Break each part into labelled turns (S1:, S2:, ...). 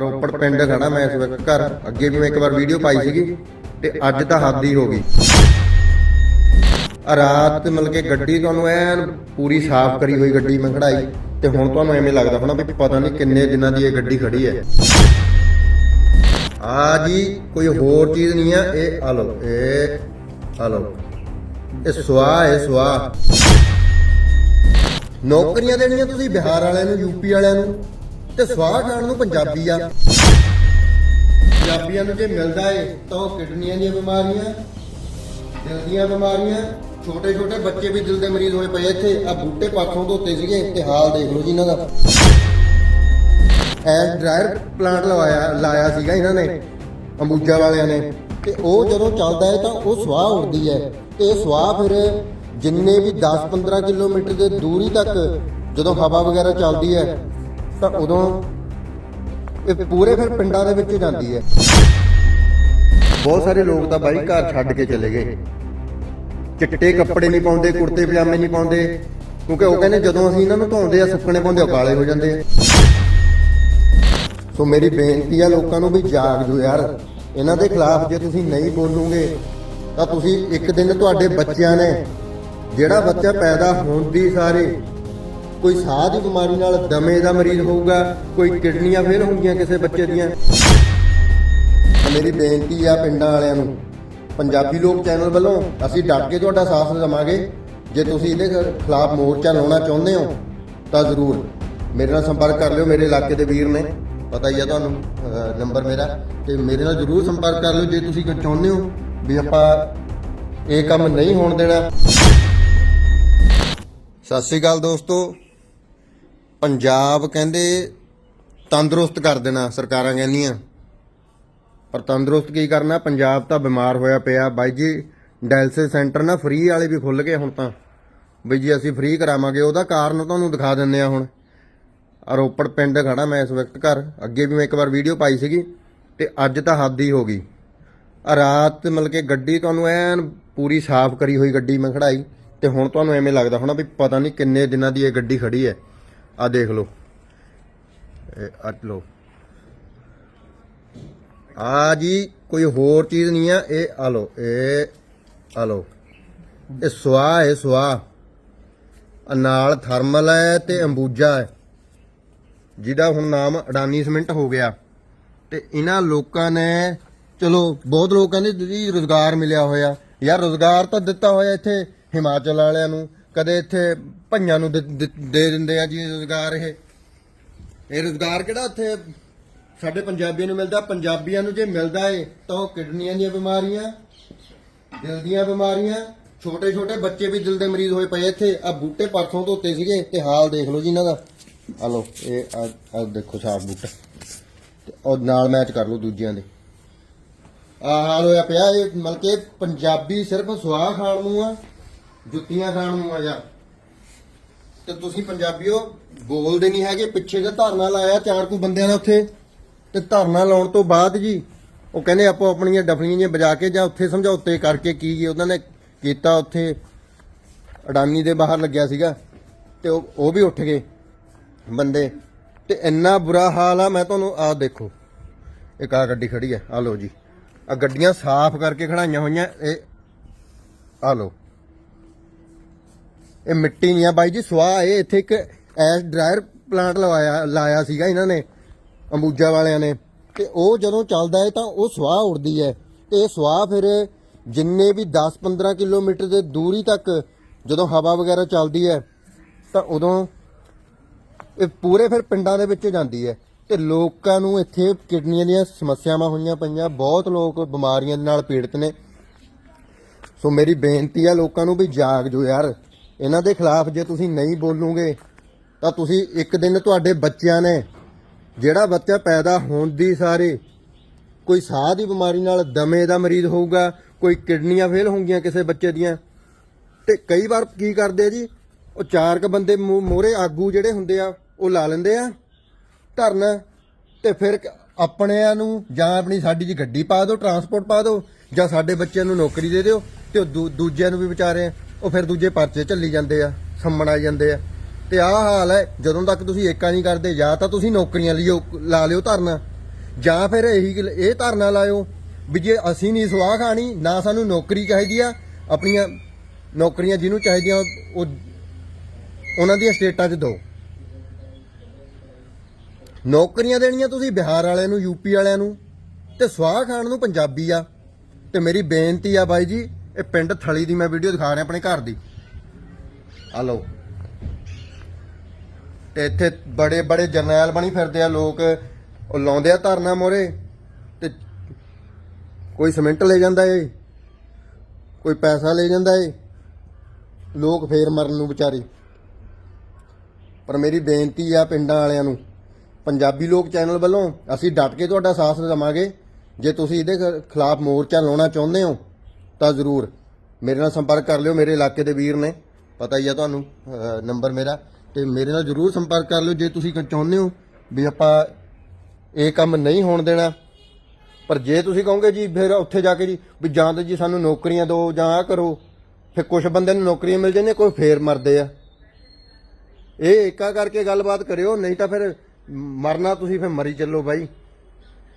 S1: ਰੋਪੜ ਪਿੰਡ ਖੜਾ ਮੈਂ ਇਸ ਵਕਤ ਘਰ। ਅੱਗੇ ਵੀ ਮੈਂ ਇੱਕ ਵਾਰ ਵੀਡੀਓ ਪਾਈ ਸੀਗੀ ਤੇ ਅੱਜ ਤਾਂ ਹੱਦ ਹੀ ਹੋ ਗਈ। ਰਾਤ ਮਿਲ ਕੇ ਗੱਡੀ ਤੁਹਾਨੂੰ ਐਨ ਪੂਰੀ ਸਾਫ਼ ਕਰੀ ਹੋਈ ਗੱਡੀ ਮੈਂ ਖੜਾਈ ਤੇ ਹੁਣ ਤੁਹਾਨੂੰ ਐਵੇਂ ਲੱਗਦਾ ਹੋਣਾ ਵੀ ਪਤਾ ਨਹੀਂ ਕਿੰਨੇ ਦਿਨਾਂ ਦੀ ਇਹ ਗੱਡੀ ਖੜੀ ਹੈ। ਆ ਜੀ ਕੋਈ ਹੋਰ ਚੀਜ਼ ਨਹੀਂ ਆ, ਇਹ ਆ ਲਓ, ਇਹ ਆ ਲਓ। ਇਹ ਸਵਾਹ ਹੈ ਸਵਾਹ ਨੌਕਰੀਆਂ ਦੇਣੀਆਂ ਤੁਸੀਂ ਬਿਹਾਰ ਵਾਲਿਆਂ ਨੂੰ, ਯੂਪੀ ਵਾਲਿਆਂ ਨੂੰ। ਤੇ ਸਵਾਹ ਖਾਣ ਨੂੰ ਪੰਜਾਬੀ ਆ। ਪੰਜਾਬੀਆਂ ਨੂੰ ਜੇ ਮਿਲਦਾ ਏ, ਤਾਂ ਉਹ ਕਿਡਨੀਆਂ ਦੀਆਂ ਬਿਮਾਰੀਆਂ, ਦਿਲ ਦੀਆਂ ਬਿਮਾਰੀਆਂ ਛੋਟੇ ਛੋਟੇ ਬੱਚੇ ਵੀ ਦਿਲ ਦੇ ਮਰੀਜ਼ ਹੋਏ ਪਏ ਇੱਥੇ। ਆ ਬੂਟੇ ਪਾਥੋਂ ਧੋਤੇ ਸੀਗੇ, ਤੇ ਹਾਲ ਦੇਖ ਲਓ ਜੀ ਇਹਨਾਂ ਦਾ। ਐ ਡਰਾਇਰ ਪਲਾਂਟ ਲਵਾਇਆ, ਲਾਇਆ ਸੀਗਾ ਇਹਨਾਂ ਨੇ, ਅੰਬੂਜਾ ਵਾਲਿਆਂ ਨੇ। ਤੇ ਉਹ ਜਦੋਂ ਚੱਲਦਾ ਹੈ ਤਾਂ ਉਹ ਸਵਾਹ ਉੜਦੀ ਹੈ ਤੇ ਇਹ ਸਵਾਹ ਫਿਰ ਜਿੰਨੇ ਵੀ 10-15 ਕਿਲੋਮੀਟਰ ਦੇ ਦੂਰੀ ਤੱਕ ਜਦੋਂ ਹਵਾ ਵਗੈਰਾ ਚੱਲਦੀ ਹੈ ਤਾਂ ਉਦੋਂ ਇਹ ਪੂਰੇ ਫਿਰ ਪਿੰਡਾਂ ਦੇ ਵਿੱਚ ਜਾਂਦੀ ਹੈ। ਬਹੁਤ ਸਾਰੇ ਲੋਕ ਤਾਂ ਬਾਈ ਘਰ ਛੱਡ ਕੇ ਚਲੇ ਗਏ। ਚਿੱਟੇ ਕੱਪੜੇ ਨਹੀਂ ਪਾਉਂਦੇ ਕੁੜਤੇ ਪਜਾਮੇ ਨਹੀਂ ਪਾਉਂਦੇ। ਕਿਉਂਕਿ ਉਹ ਕਹਿੰਦੇ ਜਦੋਂ ਅਸੀਂ ਇਹਨਾਂ ਨੂੰ ਧੋਂਦੇ ਆ ਸੁੱਕਣੇ ਪਾਉਂਦੇ ਆ ਕਾਲੇ ਹੋ ਜਾਂਦੇ ਆ। ਸੋ ਮੇਰੀ ਬੇਨਤੀ ਆ ਲੋਕਾਂ ਨੂੰ ਵੀ ਜਾਗ ਜੋ ਯਾਰ। ਇਹਨਾਂ ਦੇ ਖਿਲਾਫ ਜੇ ਤੁਸੀਂ ਨਹੀਂ ਬੋਲੋਗੇ ਤਾਂ ਤੁਸੀਂ ਇੱਕ ਦਿਨ ਤੁਹਾਡੇ ਬੱਚਿਆਂ ਨੇ ਜਿਹੜਾ ਬੱਚਾ ਪੈਦਾ ਹੋਣ ਦੀ ਸਾਰੇ ਕੋਈ ਸਾਹ ਦੀ ਬਿਮਾਰੀ ਨਾਲ ਦਮੇ ਦਾ ਮਰੀਜ਼ ਹੋਊਗਾ, ਕੋਈ ਕਿਡਨੀਆਂ ਫੇਲ ਹੋਣਗੀਆਂ ਕਿਸੇ ਬੱਚੇ ਦੀਆਂ। ਮੇਰੀ ਬੇਨਤੀ ਆ ਪਿੰਡਾਂ ਵਾਲਿਆਂ ਨੂੰ, ਪੰਜਾਬੀ ਲੋਕ ਚੈਨਲ ਵੱਲੋਂ ਅਸੀਂ ਡਟ ਕੇ ਤੁਹਾਡਾ ਸਾਥ ਦੇਵਾਂਗੇ। ਜੇ ਤੁਸੀਂ ਇਹਦੇ ਖਿਲਾਫ ਮੋਰਚਾ ਲਾਉਣਾ ਚਾਹੁੰਦੇ ਹੋ, ਤਾਂ ਜ਼ਰੂਰ ਮੇਰੇ ਨਾਲ ਸੰਪਰਕ ਕਰ ਲਿਓ, ਮੇਰੇ ਇਲਾਕੇ ਦੇ ਵੀਰ ਨੇ। ਪਤਾ ਹੀ ਆ ਤੁਹਾਨੂੰ ਨੰਬਰ ਮੇਰਾ। ਤੇ ਮੇਰੇ ਨਾਲ ਜ਼ਰੂਰ ਸੰਪਰਕ ਕਰ ਲਿਓ, ਜੇ ਤੁਸੀਂ ਕੁਝ ਚਾਹੁੰਦੇ ਹੋ ਵੀ ਆਪਾਂ ਇਹ ਕੰਮ ਨਹੀਂ ਹੋਣ ਦੇਣਾ। ਸਤਿ ਸ਼੍ਰੀ ਅਕਾਲ ਦੋਸਤੋ। ਪੰਜਾਬ ਕਹਿੰਦੇ ਤੰਦਰੁਸਤ ਕਰ ਦੇਣਾ, ਸਰਕਾਰਾਂ ਕਹਿੰਦੀਆਂ। ਪਰ ਤੰਦਰੁਸਤ ਕੀ ਕਰਨਾ? ਪੰਜਾਬ ਤਾਂ ਬਿਮਾਰ ਹੋਇਆ ਪਿਆ। ਬਾਈ ਜੀ, ਡਾਇਲਸਿਸ ਸੈਂਟਰ ਨਾ ਫ੍ਰੀ ਵਾਲੇ ਵੀ ਖੁੱਲ ਗਏ ਹੁਣ ਤਾਂ। ਬਈ ਜੀ, ਅਸੀਂ ਫ੍ਰੀ ਕਰਾਵਾਂਗੇ। ਉਹਦਾ ਕਾਰਨ ਤੁਹਾਨੂੰ ਦਿਖਾ ਦਿੰਨੇ ਆ ਹੁਣ। ਰੋਪੜ ਪਿੰਡ ਖੜਾ ਮੈਂ ਇਸ ਵਕਤ ਘਰ। ਅੱਗੇ ਵੀ ਮੈਂ ਇੱਕ ਵਾਰ ਵੀਡੀਓ ਪਾਈ ਸੀਗੀ ਤੇ ਅੱਜ ਤਾਂ ਹੱਦ ਹੀ ਹੋ ਗਈ ਰਾਤ ਮਤਲਬ ਕਿ ਗੱਡੀ ਤੁਹਾਨੂੰ ਐਨ ਪੂਰੀ ਸਾਫ਼ ਕਰੀ ਹੋਈ ਗੱਡੀ ਮੈਂ ਖੜਾਈ। ਤੇ ਹੁਣ ਤੁਹਾਨੂੰ ਐਵੇਂ ਲੱਗਦਾ ਹੋਣਾ ਵੀ ਪਤਾ ਨਹੀਂ ਕਿੰਨੇ ਦਿਨਾਂ ਦੀ ਇਹ ਗੱਡੀ ਖੜੀ ਹੈ। ਆ ਦੇਖ ਲਓ। ਇਹ ਅੱਟ ਲਓ। ਆ ਜੀ ਕੋਈ ਹੋਰ ਚੀਜ਼ ਨਹੀਂ ਆ, ਇਹ ਆ ਲਓ, ਇਹ ਆ ਲਓ। ਇਹ ਸਵਾਹ ਹੈ ਸਵਾਹ ਆ ਨਾਲ ਥਰਮਲ ਹੈ ਤੇ ਅੰਬੂਜਾ ਹੈ, ਜਿਹਦਾ ਹੁਣ ਨਾਮ ਅਡਾਨੀ ਸਿਮੈਂਟ ਹੋ ਗਿਆ। ਤੇ ਇਹਨਾਂ ਲੋਕਾਂ ਨੇ, ਚਲੋ, ਬਹੁਤ ਲੋਕ ਕਹਿੰਦੇ ਜੀ ਰੋਜ਼ਗਾਰ ਮਿਲਿਆ ਹੋਇਆ। ਯਾਰ ਰੋਜ਼ਗਾਰ ਤਾਂ ਦਿੱਤਾ ਹੋਇਆ ਇੱਥੇ ਹਿਮਾਚਲ ਵਾਲਿਆਂ ਨੂੰ ਕਦੇ ਇੱਥੇ ਭਈਆਂ ਨੂੰ ਦੇ, ਦੇ- ਦੇ ਦਿੰਦੇ ਆ ਜੀ ਰੋਜ਼ਗਾਰ ਇਹ। ਇਹ ਰੋਜ਼ਗਾਰ ਕਿਹੜਾ ਇੱਥੇ ਸਾਡੇ ਪੰਜਾਬੀਆਂ ਨੂੰ ਮਿਲਦਾ? ਪੰਜਾਬੀਆਂ ਨੂੰ ਜੇ ਮਿਲਦਾ ਏ, ਤਾਂ ਉਹ ਕਿਡਨੀਆਂ ਦੀਆਂ ਬਿਮਾਰੀਆਂ, ਦਿਲ ਦੀਆਂ ਬਿਮਾਰੀਆਂ ਛੋਟੇ ਛੋਟੇ ਬੱਚੇ ਵੀ ਦਿਲ ਦੇ ਮਰੀਜ਼ ਹੋਏ ਪਏ ਇੱਥੇ। ਆ ਬੂਟੇ ਪਰਸੋਂ ਧੋਤੇ ਸੀਗੇ, ਤੇ ਹਾਲ ਦੇਖ ਲਓ ਜੀ ਇਹਨਾਂ ਦਾ। ਆ ਲਓ, ਇਹ ਆ ਆ ਦੇਖੋ ਸਾਫ਼ ਬੂਟਾ। ਤੇ ਉਹ ਨਾਲ ਮੈਚ ਕਰ ਲਓ ਦੂਜਿਆਂ ਦੇ। ਆ ਹਾਲ ਹੋਇਆ ਪਿਆ, ਇਹ ਮਤਲਬ ਕਿ ਪੰਜਾਬੀ ਸਿਰਫ ਸੁਆਹ ਖਾਣ ਨੂੰ ਆ ਜੁੱਤੀਆਂ ਖਾਣ ਨੂੰ ਆ ਯਾਰ ਤੇ ਤੁਸੀਂ ਪੰਜਾਬੀਓ, ਬੋਲਦੇ ਨਹੀਂ ਹੈਗੇ, ਪਿੱਛੇ ਜੇ ਧਰਨਾ ਲਾਇਆ ਚਾਰ ਕੁ ਬੰਦਿਆਂ ਨੇ ਉੱਥੇ, ਤੇ ਧਰਨਾ ਲਾਉਣ ਤੋਂ ਬਾਅਦ ਜੀ, ਉਹ ਕਹਿੰਦੇ ਆਪੋ ਆਪਣੀਆਂ ਡਫਲੀਆਂ ਜਿਹੀਆਂ ਬਜਾ ਕੇ ਜਾਂ ਉੱਥੇ ਸਮਝੌਤੇ ਕਰਕੇ ਕੀ ਜੀ, ਉਹਨਾਂ ਨੇ ਕੀਤਾ ਉੱਥੇ, ਅਡਾਨੀ ਦੇ ਬਾਹਰ ਲੱਗਿਆ ਸੀਗਾ, ਤੇ ਉਹ ਉਹ ਵੀ ਉੱਠ ਗਏ ਬੰਦੇ। ਤੇ ਇੰਨਾ ਬੁਰਾ ਹਾਲ ਆ, ਮੈਂ ਤੁਹਾਨੂੰ ਆਹ ਦੇਖੋ, ਇੱਕ ਆ ਗੱਡੀ ਖੜੀ ਹੈ ਆ ਲਓ ਜੀ। ਆ ਗੱਡੀਆਂ ਸਾਫ਼ ਕਰਕੇ ਖੜਾਈਆਂ ਹੋਈਆਂ, ਇਹ ਆ ਲਓ। ਇਹ ਮਿੱਟੀ ਨਹੀਂ ਆ। ਬਾਈ ਜੀ ਸਵਾਹ ਇਹ ਇੱਥੇ ਇੱਕ ਐਸ ਡਰਾਇਰ ਪਲਾਂਟ ਲਵਾਇਆ, ਲਾਇਆ ਸੀਗਾ ਇਹਨਾਂ ਨੇ, ਅੰਬੂਜਾ ਵਾਲਿਆਂ ਨੇ। ਤੇ ਉਹ ਜਦੋਂ ਚੱਲਦਾ ਹੈ ਤਾਂ ਉਹ ਸਵਾਹ ਉੜਦੀ ਹੈ ਤੇ ਇਹ ਸਵਾਹ ਫਿਰ ਜਿੰਨੇ ਵੀ 10-15 ਕਿਲੋਮੀਟਰ ਦੇ ਦੂਰੀ ਤੱਕ ਜਦੋਂ ਹਵਾ ਵਗੈਰਾ ਚੱਲਦੀ ਹੈ ਤਾਂ ਉਦੋਂ ਇਹ ਪੂਰੇ ਫਿਰ ਪਿੰਡਾਂ ਦੇ ਵਿੱਚ ਜਾਂਦੀ ਹੈ ਤੇ ਲੋਕਾਂ ਨੂੰ ਇੱਥੇ ਕਿਡਨੀਆਂ ਦੀਆਂ ਸਮੱਸਿਆਵਾਂ ਹੋਈਆਂ ਪਈਆਂ, ਬਹੁਤ ਲੋਕ ਬਿਮਾਰੀਆਂ ਦੇ ਨਾਲ ਪੀੜਤ ਨੇ। ਸੋ ਮੇਰੀ ਬੇਨਤੀ ਆ ਲੋਕਾਂ ਨੂੰ ਵੀ ਜਾਗ ਜੋ ਯਾਰ। ਇਹਨਾਂ ਦੇ ਖਿਲਾਫ ਜੇ ਤੁਸੀਂ ਨਹੀਂ ਬੋਲੋਗੇ, ਤਾਂ ਤੁਸੀਂ ਇੱਕ ਦਿਨ ਤੁਹਾਡੇ ਬੱਚਿਆਂ ਨੇ, ਜਿਹੜਾ ਬੱਚਾ ਪੈਦਾ ਹੋਣ ਦੀ ਸਾਰੇ ਕੋਈ ਸਾਹ ਦੀ ਬਿਮਾਰੀ ਨਾਲ ਦਮੇ ਦਾ ਮਰੀਜ਼ ਹੋਊਗਾ, ਕੋਈ ਕਿਡਨੀਆਂ ਫੇਲ ਹੋਣਗੀਆਂ ਕਿਸੇ ਬੱਚੇ ਦੀਆਂ, ਤੇ ਕਈ ਵਾਰ ਕੀ ਕਰਦੇ ਆ ਜੀ? ਉਹ ਚਾਰ ਕ ਬੰਦੇ ਮੋਹਰੇ ਆਗੂ ਜਿਹੜੇ ਹੁੰਦੇ ਆ, ਉਹ ਲਾ ਲੈਂਦੇ ਆ, ਧਰਨ, ਤੇ ਫਿਰ ਆਪਣਿਆਂ ਨੂੰ ਜਾਂ ਆਪਣੀ ਸਾਡੀ ਜੀ ਗੱਡੀ ਪਾ ਦਿਓ ਟਰਾਂਸਪੋਰਟ ਪਾ ਦਿਓ, ਜਾਂ ਸਾਡੇ ਬੱਚਿਆਂ ਨੂੰ ਨੌਕਰੀ ਦੇ ਦਿਓ, ਤੇ ਉਹ ਦੂ- ਦੂਜਿਆਂ ਨੂੰ ਵੀ ਵਿਚਾਰੇ ਉਹ ਫਿਰ ਦੂਜੇ ਪਰਚੇ ਚੱਲੀ ਜਾਂਦੇ ਆ, ਸੰਮਣ ਆ ਜਾਂਦੇ ਆ। ਤੇ ਆਹ ਹਾਲ ਹੈ, ਜਦੋਂ ਤੱਕ ਤੁਸੀਂ ਏਕਾ ਨਹੀਂ ਕਰਦੇ, ਜਾਂ ਤਾਂ ਤੁਸੀਂ ਨੌਕਰੀਆਂ ਲਿਓ ਲਾ ਲਿਓ ਧਰਨਾ, ਜਾਂ ਫਿਰ ਇਹੀ ਇਹ ਧਰਨਾ ਲਾਇਓ ਵੀ ਜੇ ਅਸੀਂ ਨਹੀਂ ਸਵਾਹ ਖਾਣੀ, ਨਾ ਸਾਨੂੰ ਨੌਕਰੀ ਚਾਹੀਦੀ ਆ, ਆਪਣੀਆਂ ਨੌਕਰੀਆਂ ਜਿਹਨੂੰ ਚਾਹੀਦੀਆਂ, ਉਹ ਉਹਨਾਂ ਦੀਆਂ ਸਟੇਟਾਂ 'ਚ ਦਿਓ ਨੌਕਰੀਆਂ ਦੇਣੀਆਂ ਤੁਸੀਂ ਬਿਹਾਰ ਵਾਲਿਆਂ ਨੂੰ ਯੂਪੀ ਵਾਲਿਆਂ ਨੂੰ, ਤੇ ਸਵਾਹ ਖਾਣ ਨੂੰ ਪੰਜਾਬੀ ਆ। ਤੇ ਮੇਰੀ ਬੇਨਤੀ ਆ ਬਾਈ ਜੀ ਇਹ ਪਿੰਡ ਥਲੀ ਦੀ ਮੈਂ ਵੀਡੀਓ ਦਿਖਾ ਰਿਹਾ ਆਪਣੇ ਘਰ ਦੀ। ਆ ਲਓ। ਤੇ ਇੱਥੇ ਬੜੇ ਬੜੇ ਜਰਨੈਲ ਬਣੀ ਫਿਰਦੇ ਆ ਲੋਕ। ਉਹ ਲਾਉਂਦੇ ਆ ਧਰਨਾ ਮੋਰੇ ਤੇ ਕੋਈ ਸਿਮੈਂਟ ਲੈ ਜਾਂਦਾ ਏ, ਕੋਈ ਪੈਸਾ ਲੈ ਜਾਂਦਾ ਏ। ਲੋਕ ਫੇਰ ਮਰਨ ਨੂੰ ਵਿਚਾਰੇ। ਪਰ ਮੇਰੀ ਬੇਨਤੀ ਆ ਪਿੰਡਾਂ ਵਾਲਿਆਂ ਨੂੰ, ਪੰਜਾਬੀ ਲੋਕ ਚੈਨਲ ਵੱਲੋਂ ਅਸੀਂ ਡਟ ਕੇ ਤੁਹਾਡਾ ਸਾਥ ਦੇਵਾਂਗੇ। ਜੇ ਤੁਸੀਂ ਇਹਦੇ ਖਿਲਾਫ ਮੋਰਚਾ ਲਾਉਣਾ ਚਾਹੁੰਦੇ ਹੋ ਤਾਂ ਜ਼ਰੂਰ ਮੇਰੇ ਨਾਲ ਸੰਪਰਕ ਕਰ ਲਿਓ, ਮੇਰੇ ਇਲਾਕੇ ਦੇ ਵੀਰ ਨੇ, ਪਤਾ ਹੀ ਆ ਤੁਹਾਨੂੰ ਨੰਬਰ ਮੇਰਾ, ਤੇ ਮੇਰੇ ਨਾਲ ਜ਼ਰੂਰ ਸੰਪਰਕ ਕਰ ਲਿਓ, ਜੇ ਤੁਸੀਂ ਚਾਹੁੰਦੇ ਹੋ ਵੀ ਆਪਾਂ ਇਹ ਕੰਮ ਨਹੀਂ ਹੋਣ ਦੇਣਾ, ਪਰ ਜੇ ਤੁਸੀਂ ਕਹੋਗੇ ਜੀ, ਫਿਰ ਉੱਥੇ ਜਾ ਕੇ ਜੀ, ਵੀ ਜਾਂ ਤਾਂ ਜੀ ਸਾਨੂੰ ਨੌਕਰੀਆਂ ਦਿਓ, ਜਾਂ ਆ ਕਰੋ, ਫਿਰ ਕੁਝ ਬੰਦੇ ਨੂੰ ਨੌਕਰੀਆਂ ਮਿਲ ਜਾਂਦੀਆਂ, ਕੋਈ ਫੇਰ ਮਰਦੇ ਆ। ਇਹ ਏਕਾ ਕਰਕੇ ਗੱਲਬਾਤ ਕਰਿਓ, ਨਹੀਂ ਤਾਂ ਫਿਰ ਮਰਨਾ ਤੁਸੀਂ ਫਿਰ ਮਰੀ ਚੱਲੋ ਬਾਈ।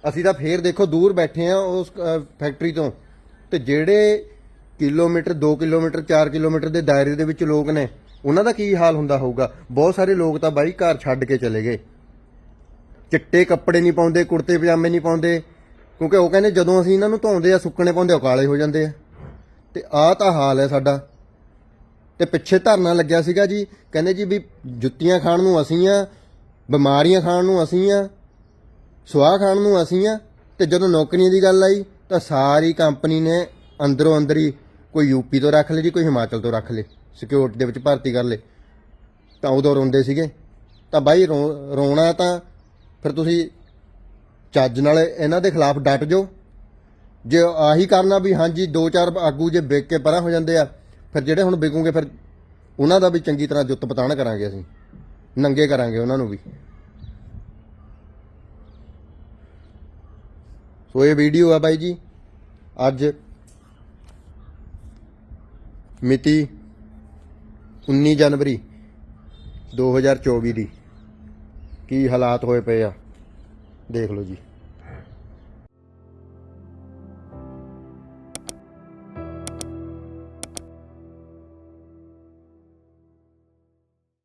S1: ਅਸੀਂ ਤਾਂ ਫੇਰ ਦੇਖੋ, ਦੂਰ ਬੈਠੇ ਆ ਉਸ ਫੈਕਟਰੀ ਤੋਂ। ਤੇ ਜਿਹੜੇ ਕਿਲੋਮੀਟਰ 2 ਕਿਲੋਮੀਟਰ 4 ਕਿਲੋਮੀਟਰ ਦੇ ਦਾਇਰੇ ਦੇ ਵਿੱਚ ਲੋਕ ਨੇ, ਉਹਨਾਂ ਦਾ ਕੀ ਹਾਲ ਹੁੰਦਾ ਹੋਊਗਾ? ਬਹੁਤ ਸਾਰੇ ਲੋਕ ਤਾਂ ਬਾਈ ਘਰ ਛੱਡ ਕੇ ਚਲੇ ਗਏ। ਚਿੱਟੇ ਕੱਪੜੇ ਨਹੀਂ ਪਾਉਂਦੇ, ਕੁੜਤੇ ਪਜਾਮੇ ਨਹੀਂ ਪਾਉਂਦੇ, ਕਿਉਂਕਿ ਉਹ ਕਹਿੰਦੇ ਜਦੋਂ ਅਸੀਂ ਇਹਨਾਂ ਨੂੰ ਧੋਂਦੇ ਆ, ਸੁੱਕਣੇ ਪਾਉਂਦੇ ਆ ਕਾਲੇ ਹੋ ਜਾਂਦੇ ਆ। ਤੇ ਆਹ ਤਾਂ ਹਾਲ ਹੈ ਸਾਡਾ। ਤੇ ਪਿੱਛੇ ਧਰਨਾ ਲੱਗਿਆ ਸੀਗਾ ਜੀ, ਕਹਿੰਦੇ ਜੀ ਵੀ ਜੁੱਤੀਆਂ ਖਾਣ ਨੂੰ ਅਸੀਂ ਆ, ਬਿਮਾਰੀਆਂ ਖਾਣ ਨੂੰ ਅਸੀਂ ਆ, ਸੁਆਹ ਖਾਣ ਨੂੰ ਅਸੀਂ ਆ, ਤੇ ਜਦੋਂ ਨੌਕਰੀਆਂ ਦੀ ਗੱਲ ਆਈ ਤਾਂ ਸਾਰੀ ਕੰਪਨੀ ਨੇ ਅੰਦਰੋਂ ਅੰਦਰ ਹੀ ਕੋਈ ਯੂਪੀ ਤੋਂ ਰੱਖ ਲਏ ਜੀ, ਕੋਈ ਹਿਮਾਚਲ ਤੋਂ ਰੱਖ ਲਏ ਸਿਕਿਉਰਿਟੀ ਦੇ ਵਿੱਚ ਭਰਤੀ ਕਰ ਲਏ। ਤਾਂ ਉਦੋਂ ਰੋਂਦੇ ਸੀਗੇ। ਤਾਂ ਬਾਈ ਰੋ- ਰੋਣਾ ਤਾਂ ਫਿਰ ਤੁਸੀਂ ਚੱਜ ਨਾਲ ਇਹਨਾਂ ਦੇ ਖਿਲਾਫ ਡਟ ਜਾਓ। ਜੇ ਆਹੀ ਕਰਨਾ ਵੀ ਹਾਂਜੀ, ਦੋ ਚਾਰ ਆਗੂ ਜੇ ਵਿਕ ਕੇ ਪਰਾਂ ਹੋ ਜਾਂਦੇ ਆ, ਫਿਰ ਜਿਹੜੇ ਹੁਣ ਵਿਕੂਗੇ ਫਿਰ ਉਹਨਾਂ ਦਾ ਵੀ ਚੰਗੀ ਤਰ੍ਹਾਂ ਜੁੱਤ ਪਤਾਣ ਕਰਾਂਗੇ ਅਸੀਂ। ਨੰਗੇ ਕਰਾਂਗੇ ਉਹਨਾਂ ਨੂੰ ਵੀ। ਸੋ ਇਹ ਵੀਡੀਓ ਆ ਬਾਈ ਜੀ। ਅੱਜ ਮਿਤੀ 19 ਜਨਵਰੀ 2024 ਦੀ ਕੀ ਹਾਲਾਤ ਹੋਏ ਪਏ ਆ? ਦੇਖ ਲਓ ਜੀ।